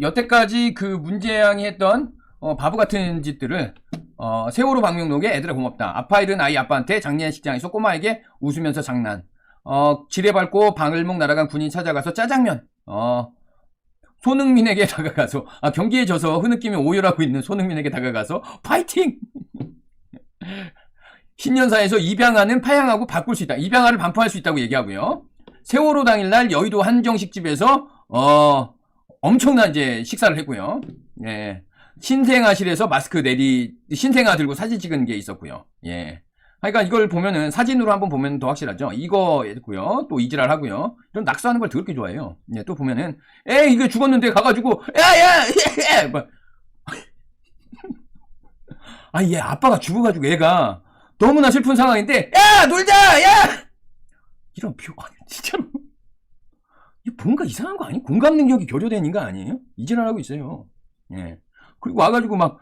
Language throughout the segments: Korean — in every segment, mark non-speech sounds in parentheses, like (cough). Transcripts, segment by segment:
여태까지 그 문재양이 했던 어, 바보 같은 짓들을 어, 세월호 방명록에 애들아 고맙다. 아빠 잃은 아이 아빠한테 장례 식장에서 꼬마에게 웃으면서 장난. 어, 지뢰 밟고 방을목 날아간 군인 찾아가서 짜장면. 어, 손흥민에게 (laughs) 다가가서 아, 경기에 져서 흐느끼며 오열하고 있는 손흥민에게 다가가서 파이팅. (laughs) 신년사에서 입양아는 파양하고 바꿀 수 있다. 입양아를 반포할 수 있다고 얘기하고요. 세월호 당일날 여의도 한정식집에서 어 엄청난 이제 식사를 했고요. 예. 신생아실에서 마스크 내리 신생아 들고 사진 찍은 게 있었고요. 예. 그러니까 이걸 보면은 사진으로 한번 보면 더 확실하죠. 이거 했고요. 또 이지랄 하고요. 이런 낙서하는 걸 더럽게 좋아해요. 예, 또 보면은 에 이게 죽었는데 가가지고 야야 예, 뭐. (laughs) 아얘 아빠가 죽어가지고 얘가 너무나 슬픈 상황인데 야 놀자 야 이런 표 아니 (laughs) 진짜로 이 뭔가 이상한 거 아니에요? 공감 능력이 결여된 인간 아니에요? 이질환하고 있어요. 예. 그리고 와가지고 막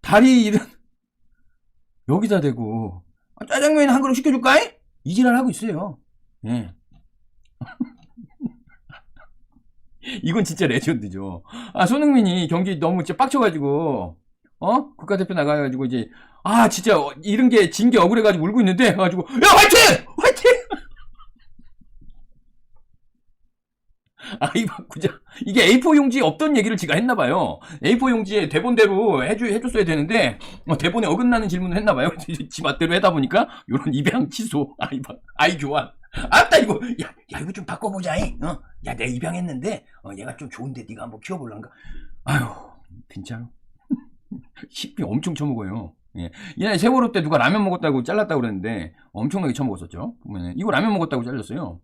다리 이런 (laughs) 여기다 대고 아, 짜장면 한 그릇 시켜줄까? 이질환하고 있어요. 예. (laughs) 이건 진짜 레전드죠. 아 손흥민이 경기 너무 진짜 빡쳐가지고 어 국가대표 나가가지고 이제 아 진짜 어, 이런 게 진 게 억울해가지고 울고 있는데 가지고 야 화이팅 화이팅 아이 바꾸자 이게 A4 용지에 없던 얘기를 지가 했나 봐요 A4 용지에 대본대로 해주, 해줬어야 되는데 어, 대본에 어긋나는 질문을 했나 봐요 지 맛대로 하다 보니까 요런 입양 취소 아이 바- 아이 교환 아따 이거 야, 야 이거 좀 바꿔보자 잉? 어? 야 내가 입양했는데 어, 얘가 좀 좋은데 네가 한번 키워볼란가 아유 진짜로 식비 엄청 처먹어요. 예. 옛날에 세월호 때 누가 라면 먹었다고 잘랐다고 그랬는데 엄청나게 처먹었었죠. 보면은 이거 라면 먹었다고 잘렸어요.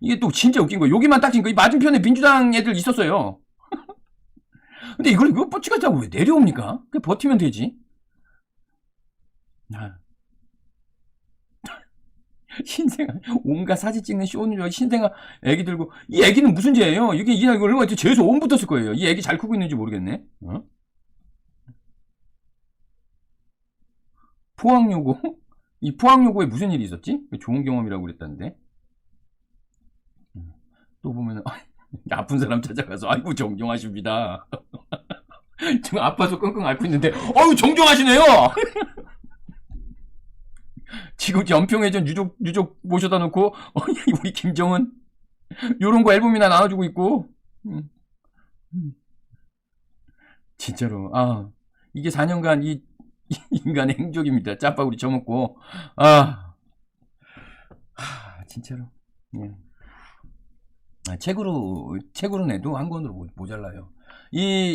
이게 또 진짜 웃긴 거예요. 여기만 딱 진거 이 맞은편에 민주당 애들 있었어요. (laughs) 근데 이걸 이거 뻗치가자고 왜 내려옵니까? 그냥 버티면 되지. 아. (laughs) 신생아 온갖 사진 찍는 쇼는 신생아 애기 들고 이 애기는 무슨 죄예요? 이게 이날 이거 얼마나 죄에서 온 붙었을 거예요. 이 애기 잘 크고 있는지 모르겠네. 어? 포항 요고? (laughs) 이 포항 요고에 무슨 일이 있었지? 좋은 경험이라고 그랬다는데. 음, 또 보면, (laughs) 아픈 사람 찾아가서, 아이고, 정정하십니다. (laughs) 지금 아파서 끙끙 앓고 있는데, 어유 정정하시네요! (laughs) 지금 연평해전 유족, 유족 모셔다 놓고, 어, 우리 김정은, 요런 거 앨범이나 나눠주고 있고, 음. 음. 진짜로, 아, 이게 4년간 이 인간의 행적입니다. 짬바구리 쳐먹고 아, 하, 진짜로. 예. 아, 책으로 책으로 내도 한 권으로 모- 모자라요. 이